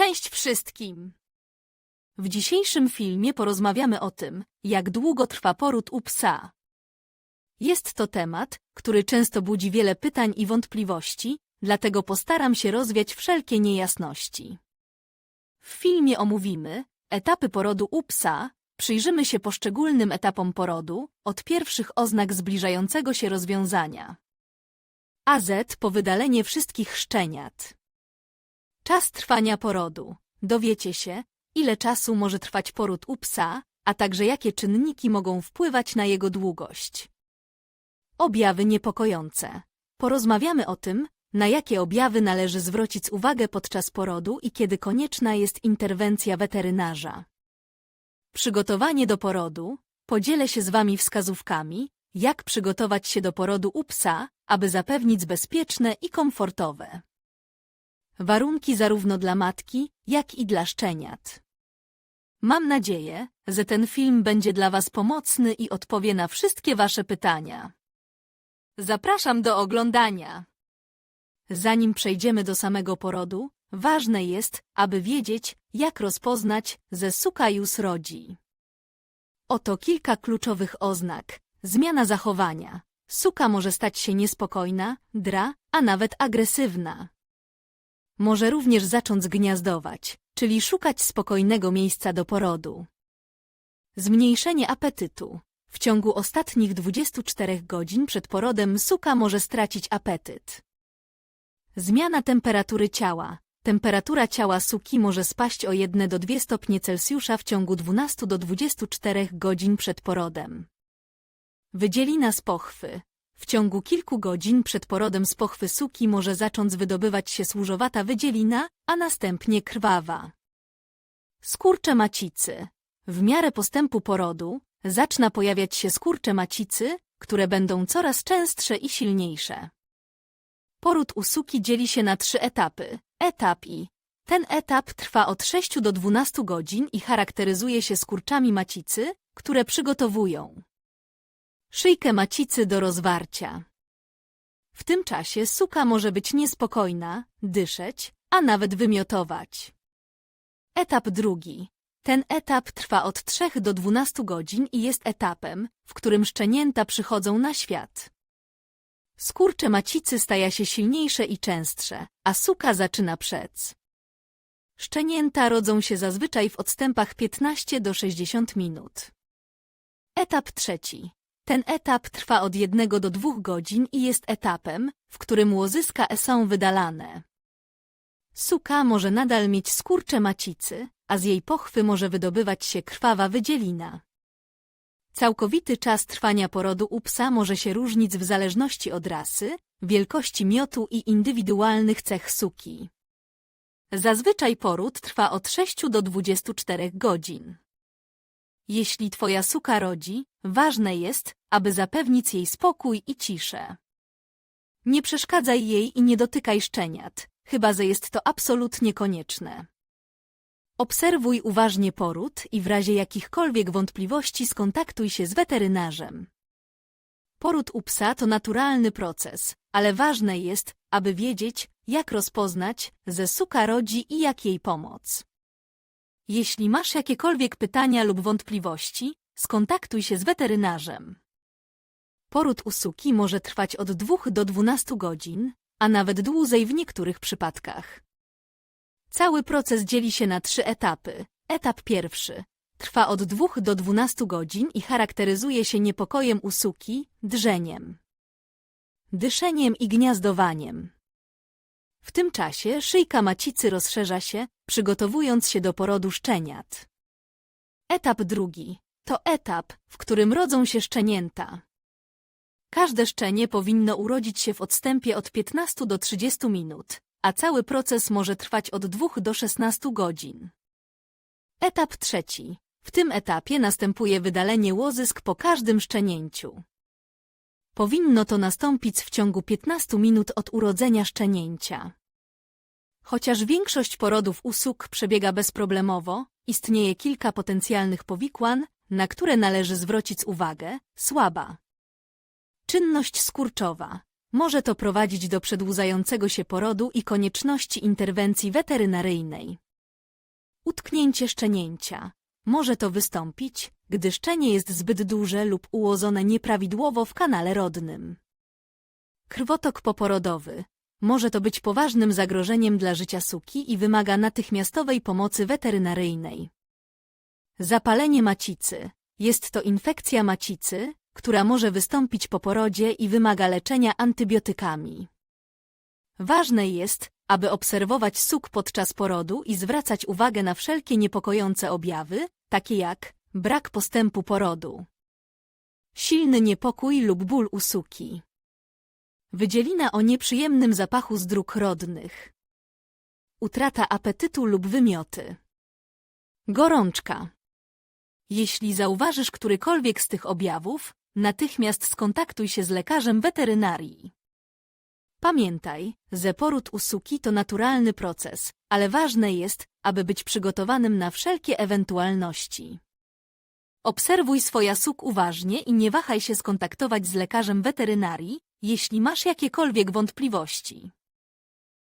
Cześć wszystkim! W dzisiejszym filmie porozmawiamy o tym, jak długo trwa poród u psa. Jest to temat, który często budzi wiele pytań i wątpliwości, dlatego postaram się rozwiać wszelkie niejasności. W filmie omówimy etapy porodu u psa, przyjrzymy się poszczególnym etapom porodu, od pierwszych oznak zbliżającego się rozwiązania. AZ po wydalenie wszystkich szczeniat. Czas trwania porodu. Dowiecie się, ile czasu może trwać poród u psa, a także jakie czynniki mogą wpływać na jego długość. Objawy niepokojące. Porozmawiamy o tym, na jakie objawy należy zwrócić uwagę podczas porodu i kiedy konieczna jest interwencja weterynarza. Przygotowanie do porodu. Podzielę się z Wami wskazówkami, jak przygotować się do porodu u psa, aby zapewnić bezpieczne i komfortowe warunki zarówno dla matki, jak i dla szczeniat. Mam nadzieję, że ten film będzie dla Was pomocny i odpowie na wszystkie Wasze pytania. Zapraszam do oglądania. Zanim przejdziemy do samego porodu, ważne jest, aby wiedzieć, jak rozpoznać, że suka już rodzi. Oto kilka kluczowych oznak. Zmiana zachowania. Suka może stać się niespokojna, dra, a nawet agresywna. Może również zacząć gniazdować, czyli szukać spokojnego miejsca do porodu. Zmniejszenie apetytu. W ciągu ostatnich 24 godzin przed porodem suka może stracić apetyt. Zmiana temperatury ciała. Temperatura ciała suki może spaść o 1 do 2 stopnie Celsjusza w ciągu 12 do 24 godzin przed porodem. Wydzielina z pochwy. W ciągu kilku godzin przed porodem z pochwy suki może zacząć wydobywać się służowata wydzielina, a następnie krwawa. Skurcze macicy. W miarę postępu porodu zaczyna pojawiać się skurcze macicy, które będą coraz częstsze i silniejsze. Poród u suki dzieli się na trzy etapy. Etap I. Ten etap trwa od 6 do 12 godzin i charakteryzuje się skurczami macicy, które przygotowują szyjkę macicy do rozwarcia. W tym czasie suka może być niespokojna, dyszeć, a nawet wymiotować. Etap drugi. Ten etap trwa od 3 do 12 godzin i jest etapem, w którym szczenięta przychodzą na świat. Skurcze macicy staje się silniejsze i częstsze, a suka zaczyna przec. Szczenięta rodzą się zazwyczaj w odstępach 15 do 60 minut. Etap trzeci. Ten etap trwa od jednego do dwóch godzin i jest etapem, w którym łozyska są wydalane. Suka może nadal mieć skurcze macicy, a z jej pochwy może wydobywać się krwawa wydzielina. Całkowity czas trwania porodu u psa może się różnić w zależności od rasy, wielkości miotu i indywidualnych cech suki. Zazwyczaj poród trwa od 6 do 24 godzin. Jeśli twoja suka rodzi, ważne jest, aby zapewnić jej spokój i ciszę. Nie przeszkadzaj jej i nie dotykaj szczeniat, chyba że jest to absolutnie konieczne. Obserwuj uważnie poród i w razie jakichkolwiek wątpliwości skontaktuj się z weterynarzem. Poród u psa to naturalny proces, ale ważne jest, aby wiedzieć, jak rozpoznać, że suka rodzi i jak jej pomóc. Jeśli masz jakiekolwiek pytania lub wątpliwości, skontaktuj się z weterynarzem. Poród u suki może trwać od 2 do 12 godzin, a nawet dłużej w niektórych przypadkach. Cały proces dzieli się na trzy etapy. Etap pierwszy trwa od 2 do 12 godzin i charakteryzuje się niepokojem u suki, drżeniem, dyszeniem i gniazdowaniem. W tym czasie szyjka macicy rozszerza się, przygotowując się do porodu szczeniat. Etap drugi to etap, w którym rodzą się szczenięta. Każde szczenie powinno urodzić się w odstępie od 15 do 30 minut, a cały proces może trwać od 2 do 16 godzin. Etap trzeci. W tym etapie następuje wydalenie łozysk po każdym szczenięciu. Powinno to nastąpić w ciągu 15 minut od urodzenia szczenięcia. Chociaż większość porodów u suk przebiega bezproblemowo, istnieje kilka potencjalnych powikłań, na które należy zwrócić uwagę, słaba. Czynność skurczowa. Może to prowadzić do przedłużającego się porodu i konieczności interwencji weterynaryjnej. Utknięcie szczenięcia. Może to wystąpić, gdy szczenie jest zbyt duże lub ułożone nieprawidłowo w kanale rodnym. Krwotok poporodowy. Może to być poważnym zagrożeniem dla życia suki i wymaga natychmiastowej pomocy weterynaryjnej. Zapalenie macicy. Jest to infekcja macicy, która może wystąpić po porodzie i wymaga leczenia antybiotykami. Ważne jest, aby obserwować suk podczas porodu i zwracać uwagę na wszelkie niepokojące objawy, takie jak brak postępu porodu, silny niepokój lub ból u suki, wydzielina o nieprzyjemnym zapachu z dróg rodnych, utrata apetytu lub wymioty, gorączka. Jeśli zauważysz którykolwiek z tych objawów, natychmiast skontaktuj się z lekarzem weterynarii. Pamiętaj, że poród u suki to naturalny proces, ale ważne jest, aby być przygotowanym na wszelkie ewentualności. Obserwuj swoja suk uważnie i nie wahaj się skontaktować z lekarzem weterynarii, jeśli masz jakiekolwiek wątpliwości.